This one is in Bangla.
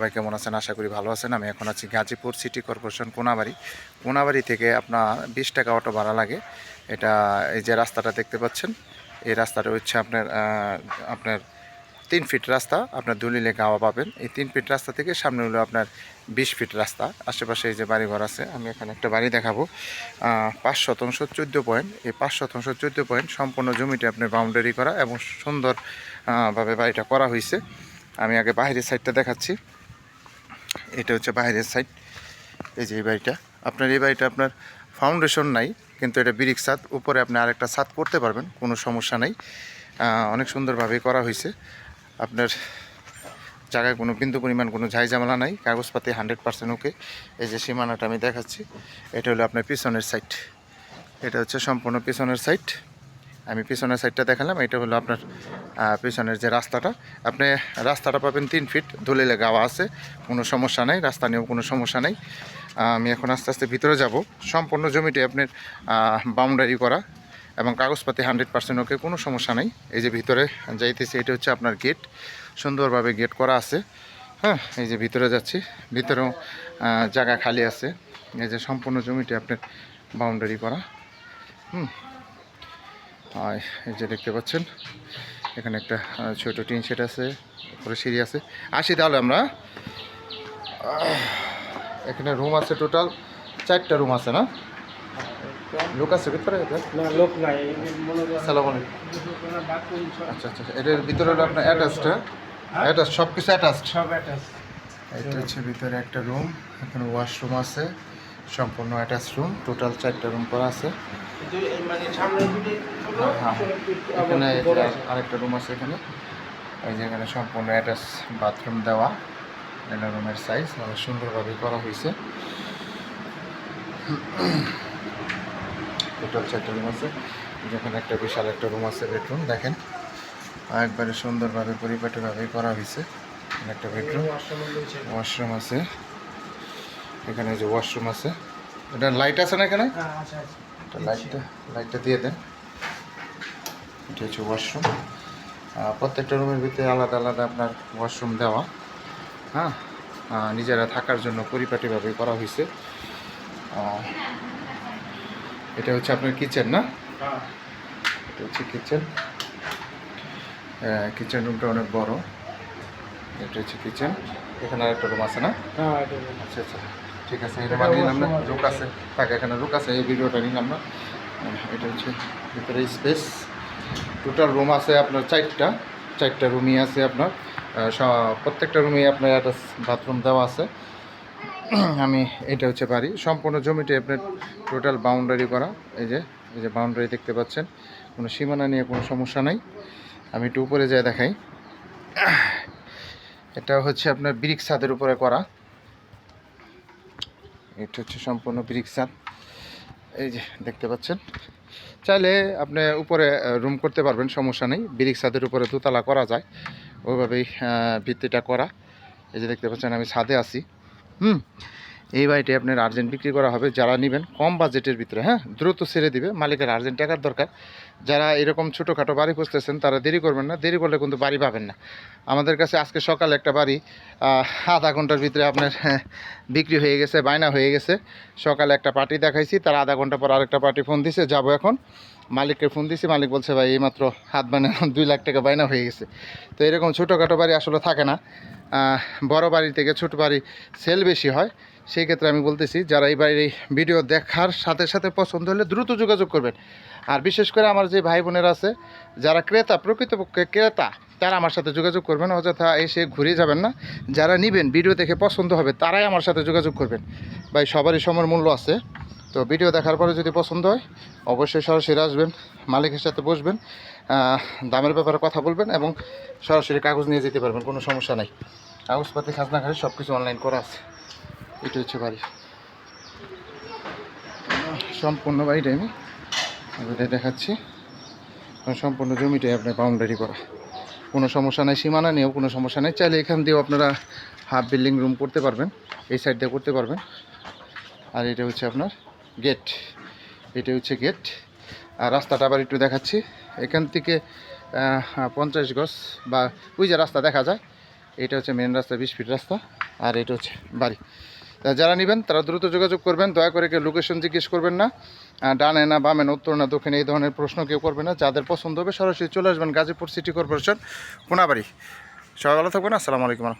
সবাই কেমন আছেন? আশা করি ভালো আছেন। আমি এখন আছি গাজীপুর সিটি কর্পোরেশন কোনাবাড়ি। কোনাবাড়ি থেকে আপনার বিশ টাকা অটো ভাড়া লাগে। এটা এই যে রাস্তাটা দেখতে পাচ্ছেন এই রাস্তাটা হচ্ছে আপনার আপনার তিন ফিট রাস্তা। আপনার দুলিলে গাওয়া পাবেন। এই তিন ফিট রাস্তা থেকে সামনে হলো আপনার বিশ ফিট রাস্তা। আশেপাশে এই যে বাড়িঘর আছে আমি এখানে একটা বাড়ি দেখাবো। পাঁচ শতাংশ চোদ্দ পয়েন্ট। এই পাঁচ শতাংশ চোদ্দ পয়েন্ট সম্পূর্ণ জমিটি আপনার বাউন্ডারি করা এবং সুন্দর আহ, ভাবে বাড়িটা করা হয়েছে। আমি আগে বাইরের সাইডটা দেখাচ্ছি। এটা হচ্ছে বাইরের সাইড এই যে এই বাড়িটা। আপনার এই বাড়িটা আপনার ফাউন্ডেশন নাই, কিন্তু এটা বিরিক ছাদ। উপরে আপনি আরেকটা ছাদ করতে পারবেন, কোনো সমস্যা নেই। অনেক সুন্দরভাবে করা হয়েছে। আপনার জায়গায় কোনো বিন্দু পরিমাণ কোনো ঝামেলা নাই, কাগজপাতি হান্ড্রেড পার্সেন্ট ওকে এই যে সীমানাটা আমি দেখাচ্ছি, এটা হলো আপনার পিছনের সাইড এটা হচ্ছে সম্পূর্ণ পিছনের সাইড আমি পিছনের সাইডটা দেখালাম, এটা হলো আপনার পিছনের যে রাস্তাটা। আপনি রাস্তাটা পাবেন তিন ফিট ধুলিলে গাওয়া আছে, কোনো সমস্যা নেই, রাস্তা নিয়েও কোনো সমস্যা নেই। আমি এখন আস্তে আস্তে ভিতরে যাব। সম্পূর্ণ জমিটি আপনার বাউন্ডারি করা এবং কাগজপাতি হান্ড্রেড পার্সেন্ট ওকে কোনো সমস্যা নেই। এই যে ভিতরে যাইতেছে, এটা হচ্ছে আপনার গেট সুন্দরভাবে গেট করা আছে। হ্যাঁ এই যে ভিতরে যাচ্ছি, ভিতরেও জায়গা খালি আছে। এই যে সম্পূর্ণ জমিটি আপনার বাউন্ডারি করা। হুম। আর এই যে দেখতে পাচ্ছেন এখানে একটা ছোট টিন সেট আছে উপরে সিঁড়ি আছে। আসি তাহলে আমরা। এখানে রুম আছে টোটাল চারটা রুম আছে না? লোক আছে ভিতরে? লোক নাই সালাম আচ্ছা আচ্ছা এটার ভিতরে আপনার অ্যাটাচড অ্যাটাচ সব কিছু অ্যাটাচড সব অ্যাটাচ এটা হচ্ছে ভিতরে একটা রুম এখানে ওয়াশরুম আছে সম্পূর্ণ অ্যাটাচ রুম টোটাল চারটা রুম করা আছে। মানে ছোট। হ্যাঁ। এখানে আরেকটা রুম আছে এখানে। এই যে এখানে সম্পূর্ণ অ্যাটাচ বাথরুম দেওয়া। এটা রুমের সাইজ অনেক সুন্দরভাবে করা হয়েছে। টোটাল চারটা রুম আছে। যেখানে একটা বিশাল একটা রুম আছে বেডরুম দেখেন। একবারে সুন্দরভাবে পরিপাটিভাবে করা হয়েছে। একটা বেডরুম ওয়াশরুম আছে। এখানে যে ওয়াশরুম আছে। এটা লাইট আছে না এখানে? হ্যাঁ আচ্ছা আচ্ছা এটা লাইটটা লাইটটা দিয়ে দেন। এটা হচ্ছে ওয়াশরুম প্রত্যেকটা রুমের ভিতরে আলাদা আলাদা আপনার ওয়াশরুম দেওয়া। হ্যাঁ? নিজেরা থাকার জন্য পরিপাটিভাবে করা হয়েছে। এটা হচ্ছে আপনার কিচেন না? এটা হচ্ছে কিচেন কিচেন রুমটা অনেক বড়। এটা হচ্ছে কিচেন এখানে আরেকটা রুম আছে না? হ্যাঁ আচ্ছা আচ্ছা। ঠিক আছে এটা বানিয়ে নিলাম না রুক আছে থাকে এখানে রুক আছে এই ভিডিওটা নিলাম না। এটা হচ্ছে ভিতরে স্পেস টোটাল রুম আছে আপনার চারটা চারটা রুমই আছে আপনার। প্রত্যেকটা রুমে আপনার একটা বাথরুম দেওয়া আছে। আমি এটা হচ্ছে বাড়ি। সম্পূর্ণ জমিটি আপনার টোটাল বাউন্ডারি করা। এই যে এই যে বাউন্ডারি দেখতে পাচ্ছেন কোনো সীমানা নিয়ে কোনো সমস্যা নাই। আমি একটু উপরে যাই দেখাই। এটা হচ্ছে আপনার ব্রিক ছাদের উপরে করা। এটা হচ্ছে সম্পূর্ণ ব্রিক ছাদ এই যে, দেখতে পাচ্ছেন? চাইলে আপনি উপরে রুম করতে পারবেন, সমস্যা নেই। ব্রিক ছাদের উপরে দোতলা করা যায়। ওইভাবেই ভিত্তিটা করা। এই যে, দেখতে পাচ্ছেন, আমি ছাদে আছি। হুম? এই বাড়িটি আপনার আর্জেন্ট বিক্রি করা হবে যারা নেবেন কম বাজেটের ভিতরে হ্যাঁ? দ্রুত ছেড়ে দিবে মালিকের আর্জেন্ট টাকার দরকার। যারা এরকম ছোটোখাটো বাড়ি খুঁজতেছেন তারা দেরি করবেন না দেরি করলে কিন্তু বাড়ি পাবেন না। আমাদের কাছে আজকে সকালে একটা বাড়ি আধা ঘণ্টার ভিতরে আপনার হ্যাঁ, বিক্রি হয়ে গেছে বায়না হয়ে গেছে। সকালে একটা পার্টি দেখাইছি তার আধা ঘণ্টা পর আরেকটা পার্টি ফোন দিছে যাব এখন। মালিককে ফোন দিছি মালিক বলছে ভাই এইমাত্র হাত বানানো দুই লাখ টাকা বায়না হয়ে গেছে। তো এরকম ছোটোখাটো বাড়ি আসলে থাকে না। বড় বাড়ি থেকে ছোট বাড়ি সেল বেশি হয় সেই ক্ষেত্রে আমি বলতেছি, যারা এই এই ভিডিও দেখার সাথে সাথে পছন্দ হলে দ্রুত যোগাযোগ করবেন। আর বিশেষ করে আমার যে ভাই বোনেরা আছে, যারা ক্রেতা, প্রকৃতপক্ষে ক্রেতা, তারা আমার সাথে যোগাযোগ করবেন, অযথা এসে ঘুরে যাবেন না। যারা নেবেন, ভিডিও দেখে পছন্দ হবে, তারাই আমার সাথে যোগাযোগ করবেন। ভাই, সবারই সময়ের মূল্য আছে। তো ভিডিও দেখার পরে যদি পছন্দ হয়, অবশ্যই সরাসরি আসবেন, মালিকের সাথে বসবেন দামের ব্যাপারে কথা বলবেন এবং সরাসরি কাগজ নিয়ে যেতে পারবেন, কোনো সমস্যা নাই। কাগজপাতি, খাজনা খালি সব কিছু অনলাইন করা আছে। এটা হচ্ছে বাড়ি। সম্পূর্ণ বাড়িটা আমি আপনাদের দেখাচ্ছি। সম্পূর্ণ জমিটাই আপনার বাউন্ডারি করা। কোনো সমস্যা নাই, সীমানা নিয়েও কোনো সমস্যা নেই। চাইলে এখান দিয়েও আপনারা হাফ বিল্ডিং রুম করতে পারবেন, এই সাইড দিয়ে করতে পারবেন। আর এটা হচ্ছে আপনার গেট এটা হচ্ছে গেট আর রাস্তাটা আবার একটু দেখাচ্ছি। এখান থেকে পঞ্চাশ গজ বা ওই যে রাস্তা দেখা যায়, এটা হচ্ছে মেন রাস্তা, বিশ ফিট রাস্তা। আর এটা হচ্ছে বাড়ি। যারা নেবেন, তারা দ্রুত যোগাযোগ করবেন। দয়া করে কেউ লোকেশন জিজ্ঞেস করবেন না। ডানে না বামে না উত্তর না দক্ষিণে এই ধরনের প্রশ্ন কেউ করবে না। যাদের পছন্দ হবে সরাসরি চলে আসবেন গাজীপুর সিটি কর্পোরেশন, কোনাবাড়ি। সবাই ভালো থাকবেন। আসসালামু আলাইকুম।